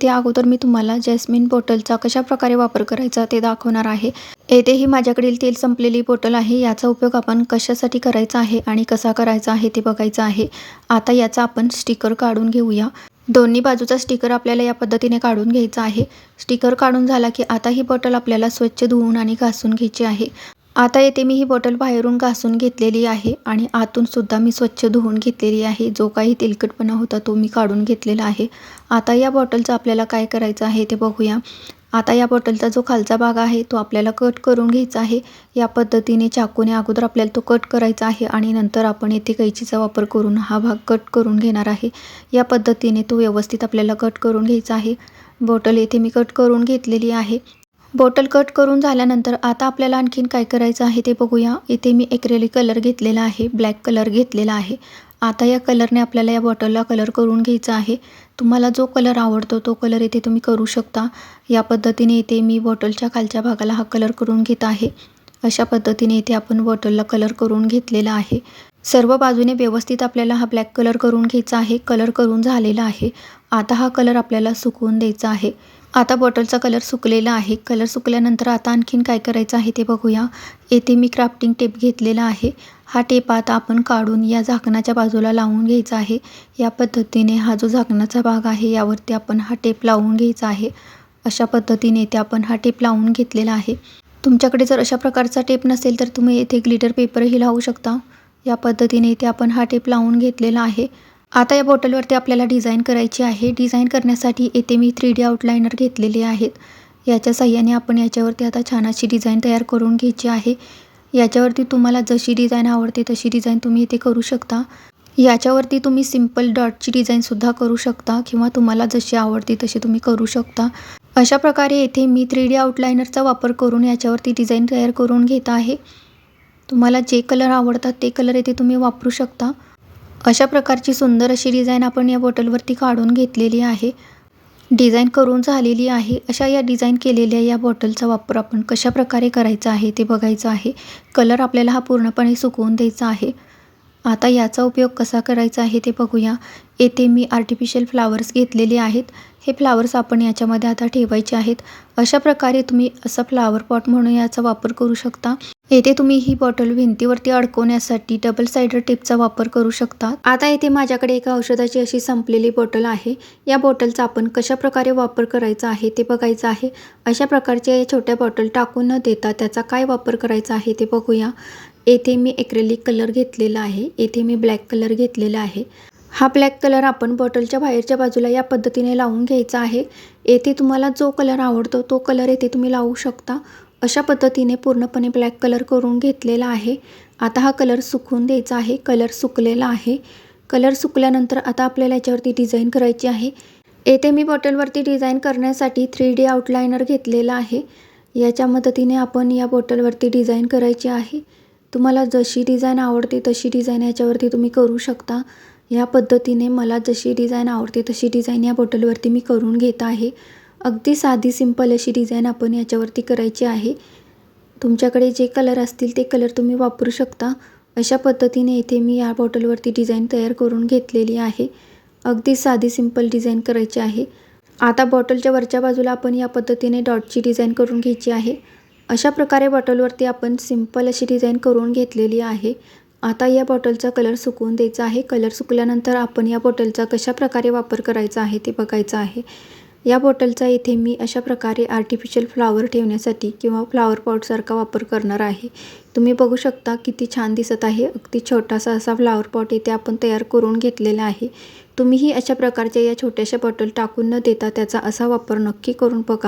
त्या अगोदर मी तुम्हाला जॅस्मिन बॉटलचा कशा प्रकारे वापर करायचा ते दाखवणार आहे. येथे ही माझ्याकडील तेल संपलेली बॉटल आहे याचा उपयोग आपण कशासाठी करायचा आहे आणि कसा करायचा आहे ते बघायचं आहे. आता याचा आपण स्टिकर काढून घेऊया. दोन्ही बाजूचा स्टिकर आपल्याला या पद्धतीने काढून घ्यायचा आहे. स्टिकर काढून झाला की आता ही बॉटल आपल्याला स्वच्छ धुवून आणि घासून घ्यायची आहे. आता येथे मी ही बॉटल बाहेरून घासून घेतलेली आहे आणि आतूनसुद्धा मी स्वच्छ धुवून घेतलेली आहे. जो काही तेलकटपणा होता तो मी काढून घेतलेला आहे. आता या बॉटलचं आपल्याला काय करायचं आहे ते बघूया. आता या बॉटलचा जो खालचा भाग आहे तो आपल्याला कट करून घ्यायचा आहे. या पद्धतीने चाकूने अगोदर आपल्याला तो कट करायचा आहे आणि नंतर आपण येथे कैचीचा वापर करून हा भाग कट करून घेणार आहे. या पद्धतीने तो व्यवस्थित आपल्याला कट करून घ्यायचा आहे. बॉटल येथे मी कट करून घेतलेली आहे. बॉटल कट करून झाल्यानंतर आता आपल्याला आणखीन काय करायचं आहे ते बघूया. इथे मी एक्रेलिक कलर घेतलेला आहे ब्लॅक कलर घेतलेला आहे. आता या कलरने आपल्याला या बॉटलला कलर करून घ्यायचा आहे. तुम्हाला जो कलर आवडतो तो कलर इथे तुम्ही करू शकता. या पद्धतीने इथे मी बॉटलच्या खालच्या भागाला हा कलर करून घेत आहे. अशा पद्धतीने इथे आपण बॉटलला कलर करून घेतलेला आहे. सर्व बाजूने व्यवस्थित आपल्याला हा ब्लॅक कलर करून घ्यायचा आहे. कलर करून झालेला आहे. आता हा कलर आपल्याला सुकवून द्यायचा आहे. आता बॉटलचा कलर सुकलेला आहे. कलर सुकल्यानंतर आता आणखीन काय करायचं आहे ते बघूया. येथे मी क्राफ्टिंग टेप घेतलेला आहे. हा टेप आता आपण काढून या झाकणाच्या बाजूला लावून घ्यायचा आहे. या पद्धतीने हा जो झाकणाचा भाग आहे यावरती आपण हा टेप लावून घ्यायचा आहे. अशा पद्धतीने इथे आपण हा टेप लावून घेतलेला आहे. तुमच्याकडे जर अशा प्रकारचा टेप नसेल तर तुम्ही येथे ग्लिटर पेपरही लावू शकता. या पद्धतीने इथे आपण हा टेप लावून घेतलेला आहे. आता या बॉटलवरती आपल्याला डिझाईन करायची आहे. डिझाईन करण्यासाठी येथे मी थ्री डी आउटलायनर घेतलेले आहेत. याच्या साह्याने आपण याच्यावरती आता छान अशी डिझाईन तयार करून घ्यायची आहे. याच्यावरती तुम्हाला जशी डिझाईन आवडते तशी डिझाईन तुम्ही इथे करू शकता. याच्यावरती तुम्ही सिंपल डॉटची डिझाईनसुद्धा करू शकता किंवा तुम्हाला जशी आवडते तशी तुम्ही करू शकता. अशा प्रकारे येथे मी थ्री डी आउटलायनरचा वापर करून याच्यावरती डिझाईन तयार करून घेत आहे. तुम्हाला जे कलर आवडतात ते कलर येथे तुम्ही वापरू शकता. अशा प्रकारची सुंदर अशी डिझाईन आपण या बॉटलवरती काढून घेतलेली आहे. डिझाईन करून झालेली आहे. अशा या डिझाईन केलेल्या या बॉटलचा वापर आपण कशा प्रकारे करायचा आहे ते बघायचं आहे. कलर आपल्याला हा पूर्णपणे सुकवून द्यायचा आहे. आता याचा उपयोग कसा करायचा आहे ते बघूया. येथे मी आर्टिफिशियल फ्लावर्स घेतलेले आहेत. हे फ्लावर्स आपण याच्यामध्ये आता ठेवायचे आहेत. अशा प्रकारे तुम्ही असं फ्लावर पॉट म्हणून याचा वापर करू शकता. येथे तुम्ही ही बॉटल भिंतीवरती अडकवण्यासाठी डबल सायडर टेपचा वापर करू शकता. आता येथे माझ्याकडे एका औषधाची अशी संपलेली बॉटल आहे. या बॉटलचा आपण कशा प्रकारे वापर करायचा आहे ते बघायचं आहे. अशा प्रकारच्या या छोट्या बॉटल टाकून न देता त्याचा काय वापर करायचा आहे ते बघूया. येथे मी एक्रेलिक कलर घेतलेला आहे. येथे मी ब्लॅक कलर घेतलेला आहे. हा ब्लॅक कलर आपण बॉटलच्या बाहेरच्या बाजूला या पद्धतीने लावून घ्यायचा आहे. येथे तुम्हाला जो कलर आवडतो तो कलर येथे तुम्ही लावू शकता. अशा पद्धतीने पूर्णपणे ब्लॅक कलर करून घेतलेला आहे. आता हा कलर सुकून द्यायचा आहे. कलर सुकलेला आहे. कलर सुकल्यानंतर आता आपल्याला याच्यावरती डिझाईन करायची आहे. येथे मी बॉटलवरती डिझाईन करण्यासाठी थ्री डी आउटलायनर घेतलेला आहे. याच्या मदतीने आपण या बॉटलवरती डिझाईन करायची आहे. तुम्हाला जशी डिझाईन आवडते तशी डिझाईन याच्यावरती तुम्ही करू शकता. या पद्धतीने मला जशी डिझाईन आवडते तशी डिझाईन या बॉटलवरती मी करून घेत आहे. अगदी साधी सिंपल अशी डिझाईन आपण याच्यावरती करायची आहे. तुमच्याकडे जे कलर असतील ते कलर तुम्ही वापरू शकता. अशा पद्धतीने इथे मी या बॉटलवरती डिझाईन तयार करून घेतलेली आहे. अगदी साधी सिंपल डिझाईन करायची आहे. आता बॉटलच्या वरच्या बाजूला आपण या पद्धतीने डॉटची डिझाईन करून घ्यायची आहे. अशा प्रकारे बॉटलवरती आपण सिंपल अशी डिझाईन करून घेतलेली आहे. आता या बॉटलचा कलर सुकवून द्यायचा आहे. कलर सुकल्यानंतर आपण या बॉटलचा कशा प्रकारे वापर करायचा आहे ते बघायचं आहे. या बॉटलचा इथे मी अशा प्रकारे आर्टिफिशियल फ्लावर ठेवण्यासाठी किंवा फ्लावर पॉटसारखा वापर करणार आहे. तुम्ही बघू शकता किती छान दिसत आहे. अगदी छोटासा असा फ्लावर पॉट इथे आपण तयार करून घेतलेला आहे. तुम्हीही अशा प्रकारच्या या छोट्याशा बॉटल टाकून न देता त्याचा असा वापर नक्की करून बघा.